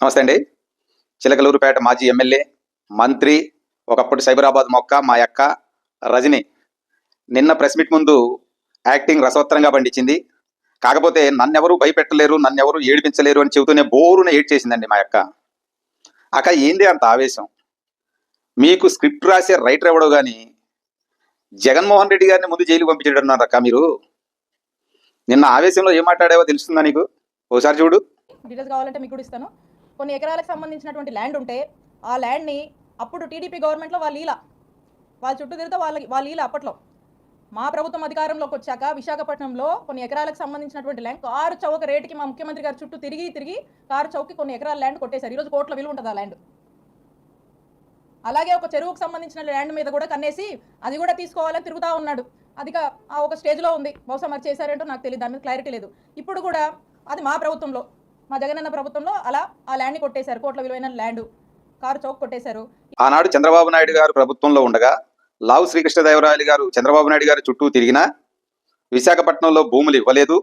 నమస్తే అండి. చిలకలూరుపేట మాజీ ఎమ్మెల్యే మంత్రి ఒకప్పుడు సైబరాబాద్ మొక్క మా యొక్క రజని. నిన్న ప్రెస్ మీట్ ముందు యాక్టింగ్ రసవత్తరంగా పండించింది. కాకపోతే నన్నెవరూ భయపెట్టలేరు నన్నెవరూ ఏడిపించలేరు అని చెబుతూనే బోరున ఏడ్ చేసిందండి మా యొక్క అక్క ఏంది అంత ఆవేశం? మీకు స్క్రిప్ట్ రాసే రైటర్ ఎవడో కానీ జగన్మోహన్ రెడ్డి గారిని ముందు జైలు పంపించాడు అక్క మీరు. నిన్న ఆవేశంలో ఏం మాట్లాడావో తెలుస్తుందా నీకు? ఓసారి చూడు. డీటెయిల్స్ కావాలంటే మీకు కూడా ఇస్తాను. కొన్ని ఎకరాలకు సంబంధించినటువంటి ల్యాండ్ ఉంటే ఆ ల్యాండ్ని అప్పుడు టీడీపీ గవర్నమెంట్లో వాళ్ళ ఈల. వాళ్ళ చుట్టూ తిరిగితే వాళ్ళ వాళ్ళ ఈల అప్పట్లో. మా ప్రభుత్వం అధికారంలోకి వచ్చాక విశాఖపట్నంలో కొన్ని ఎకరాలకు సంబంధించినటువంటి ల్యాండ్ కారు చౌక రేటుకి మా ముఖ్యమంత్రి గారు చుట్టూ తిరిగి తిరిగి కారు చౌక్కి కొన్ని ఎకరాల ల్యాండ్ కొట్టేశారు. ఈరోజు కోట్ల విలువ ఉంటుంది ఆ ల్యాండ్ అలాగే ఒక చెరువుకు సంబంధించిన ల్యాండ్ మీద కూడా కన్నేసి అది కూడా తీసుకోవాలని తిరుగుతూ ఉన్నాడు. అది ఆ ఒక స్టేజ్లో ఉంది. బహుశా మరి చేశారేంటో నాకు తెలియదు దాని మీద క్లారిటీ లేదు. ఇప్పుడు కూడా అది మా ప్రభుత్వంలో. మా జగనన్న ప్రభుత్వంలో అలా ఆ ల్యాండ్ని కొట్టేశారు కోట్ల విలువైన ల్యాండ్ కారు చౌక్ కొట్టేశారు. ఆనాడు చంద్రబాబు నాయుడు గారు ప్రభుత్వంలో ఉండగా లావు శ్రీకృష్ణదేవరాయలు గారు చంద్రబాబు నాయుడు గారు చుట్టూ తిరిగినా విశాఖపట్నంలో భూములు ఇవ్వలేదు.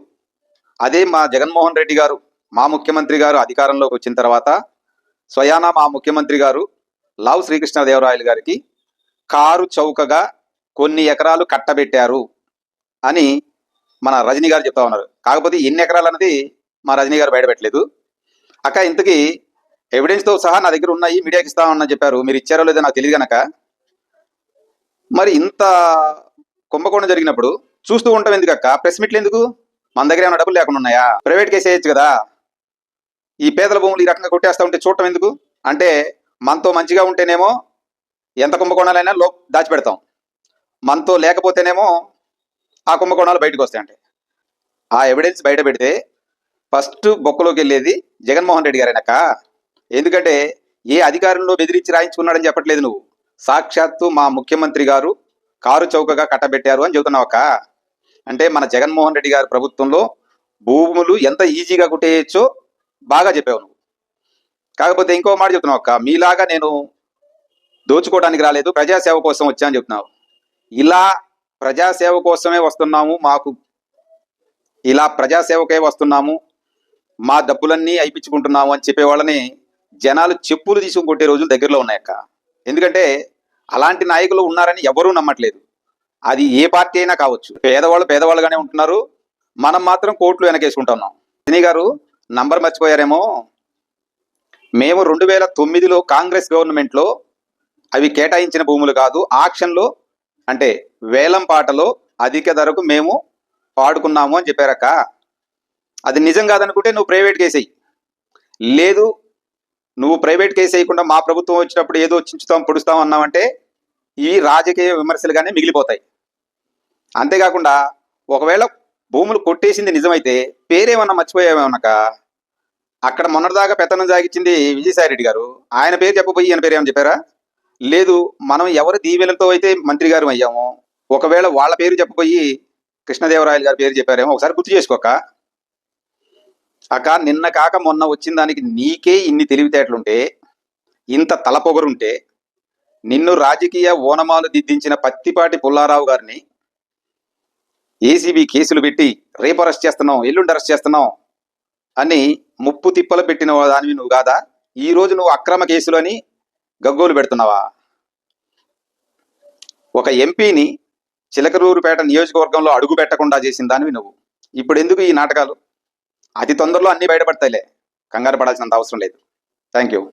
అదే మా జగన్మోహన్ రెడ్డి గారు మా ముఖ్యమంత్రి గారు అధికారంలోకి వచ్చిన తర్వాత స్వయానా మా ముఖ్యమంత్రి గారు లావు శ్రీకృష్ణదేవరాయలు గారికి కారు చౌకగా కొన్ని ఎకరాలు కట్టబెట్టారు అని మన రజనీ గారు చెప్తా ఉన్నారు. కాకపోతే ఎన్ని ఎకరాలు అన్నది మా రజనీ గారు బయటపెట్టలేదు. అక్క ఇంతకీ ఎవిడెన్స్తో సహా నా దగ్గర ఉన్నాయి మీడియాకి ఇస్తామని చెప్పారు. మీరు ఇచ్చారో లేదో నాకు తెలియదు కనుక మరి ఇంత కుంభకోణం జరిగినప్పుడు చూస్తూ ఉంటాం ఎందుకు అక్క ప్రెస్ మీట్లు ఎందుకు? మన దగ్గర ఏమైనా డబ్బులు లేకుండా ఉన్నాయా? ప్రైవేట్ కేసు వేయచ్చు కదా. ఈ పేదల భూములు ఈ రకంగా కొట్టేస్తా ఉంటే చూడటం ఎందుకు? అంటే మనతో మంచిగా ఉంటేనేమో ఎంత కుంభకోణాలైనా లో దాచిపెడతాం. మనతో లేకపోతేనేమో ఆ కుంభకోణాలు బయటకు వస్తాయంటే. ఆ ఎవిడెన్స్ బయట పెడితే ఫస్ట్ బొక్కలోకి వెళ్ళేది జగన్మోహన్ రెడ్డి గారేనక్క. ఎందుకంటే ఏ అధికారంలో బెదిరించి రాయించుకున్నాడని చెప్పట్లేదు నువ్వు. సాక్షాత్తు మా ముఖ్యమంత్రి గారు కారు చౌకగా కట్టబెట్టారు అని చెబుతున్నావక్క అంటే మన జగన్మోహన్ రెడ్డి గారి ప్రభుత్వంలో భూములు ఎంత ఈజీగా కుట్టేయచ్చో బాగా చెప్పావు నువ్వు. కాకపోతే ఇంకో మాట చెప్తున్నావు అక్క. మీలాగా నేను దోచుకోవడానికి రాలేదు ప్రజాసేవ కోసం వచ్చా అని చెప్తున్నావు ఇలా ప్రజాసేవ కోసమే వస్తున్నాము మాకు ఇలా ప్రజాసేవకే వస్తున్నాము మా డబ్బులన్నీ అయిపించుకుంటున్నాము అని చెప్పేవాళ్ళని జనాలు చెప్పులు తీసుకుని కొట్టే రోజులు దగ్గరలో ఉన్నాయక్క ఎందుకంటే అలాంటి నాయకులు ఉన్నారని ఎవరూ నమ్మట్లేదు. అది ఏ పార్టీ అయినా కావచ్చు. పేదవాళ్ళు పేదవాళ్ళుగానే ఉంటున్నారు. మనం మాత్రం కోట్లు వెనకేసుకుంటున్నాం. సినీ గారు నంబర్ మర్చిపోయారేమో. మేము రెండు వేల తొమ్మిదిలో కాంగ్రెస్ గవర్నమెంట్లో అవి కేటాయించిన భూములు కాదు. ఆక్షన్లో అంటే వేలం పాటలో అధిక ధరకు మేము పాడుకున్నాము అని చెప్పారక్క. అది నిజం కాదనుకుంటే నువ్వు ప్రైవేట్ కేసు అయ్యి లేదు నువ్వు ప్రైవేట్ కేసు వేయకుండా మా ప్రభుత్వం వచ్చినప్పుడు ఏదో చించుతాం పొడుస్తాం అన్నామంటే ఈ రాజకీయ విమర్శలుగానే మిగిలిపోతాయి. అంతేకాకుండా ఒకవేళ భూములు కొట్టేసింది నిజమైతే పేరేమన్నా మర్చిపోయామేమనక అక్కడ మొన్నటిదాకా పెత్తనం సాగించింది విజయసాయిరెడ్డి గారు. ఆయన పేరు చెప్పబోయి ఈయన పేరు ఏమని చెప్పారా? లేదు మనం ఎవరి దీవెలతో అయితే మంత్రి గారు అయ్యామో ఒకవేళ వాళ్ళ పేరు చెప్పబోయి కృష్ణదేవరాయలు గారి పేరు చెప్పారేమో ఒకసారి గుర్తు చేసుకోక. అక్క నిన్న కాక మొన్న వచ్చిన దానికి నీకే ఇన్ని తెలివితేటలుంటే ఇంత తలపొగరుంటే నిన్ను రాజకీయ ఓనమాలు దిద్దించిన పత్తిపాటి పుల్లారావు గారిని ఏసీబీ కేసులు పెట్టి రేపు అరెస్ట్ చేస్తున్నాం ఎల్లుండి అరెస్ట్ చేస్తున్నాం అని ముప్పు తిప్పలు పెట్టిన దానివి నువ్వు కాదా? ఈ రోజు నువ్వు అక్రమ కేసులు అని గగ్గోలు పెడుతున్నావా? ఒక ఎంపీని చిలకరూరుపేట నియోజకవర్గంలో అడుగు పెట్టకుండా చేసిన దానివి నువ్వు. ఇప్పుడు ఎందుకు ఈ నాటకాలు? అతి తొందరలో అన్ని బయటపడతాయిలే. కంగారు పడాల్సినంత అవసరం లేదు. Thank you